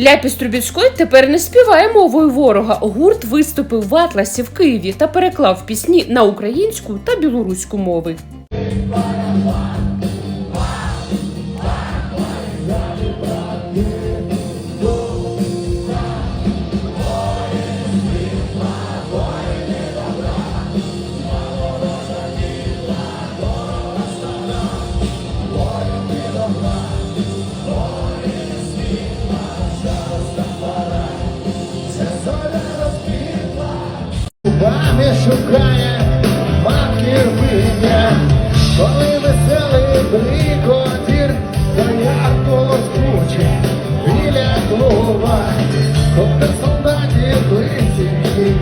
Ляпіс Трубіцькой тепер не співає мовою ворога. Гурт виступив в Атласі в Києві та переклав пісні на українську та білоруську мови. Вами шукає матки рвиня, коли веселий брикотір, та як було біля клуба, коли солдатів близькі,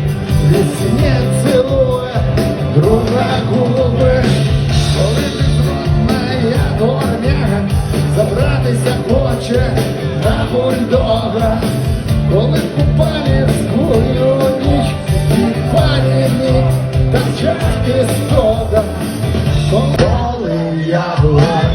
весні цілує друга губи, коли безродна я дорняга, забратися хоче на бульдога, коли в купалі скує Yahoo!